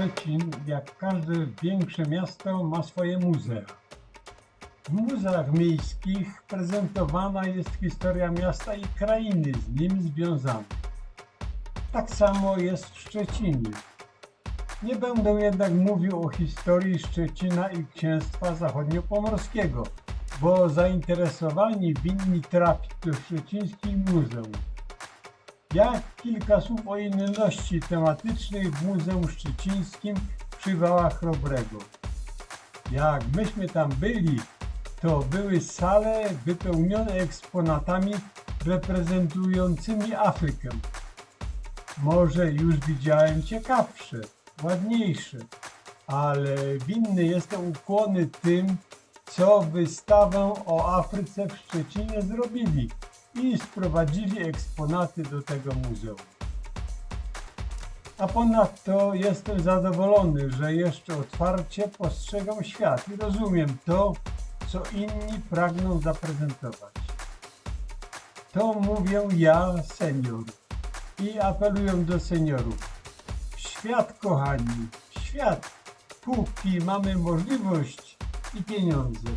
Szczecin, jak każde większe miasto, ma swoje muzea. W muzeach miejskich prezentowana jest historia miasta i krainy z nim związanej. Tak samo jest w Szczecinie. Nie będę jednak mówił o historii Szczecina i Księstwa Zachodniopomorskiego, bo zainteresowani winni trafić do Szczecińskich Muzeum. Jak kilka słów o inności tematycznej w Muzeum Szczecińskim przy Wałach Chrobrego. Jak myśmy tam byli, to były sale wypełnione eksponatami reprezentującymi Afrykę. Może już widziałem ciekawsze, ładniejsze, ale winny jestem ukłony tym, co wystawę o Afryce w Szczecinie zrobili i sprowadzili eksponaty do tego muzeum. A ponadto jestem zadowolony, że jeszcze otwarcie postrzegam świat i rozumiem to, co inni pragną zaprezentować. To mówię ja, senior, i apeluję do seniorów. Świat, kochani, świat, póki mamy możliwość i pieniądze.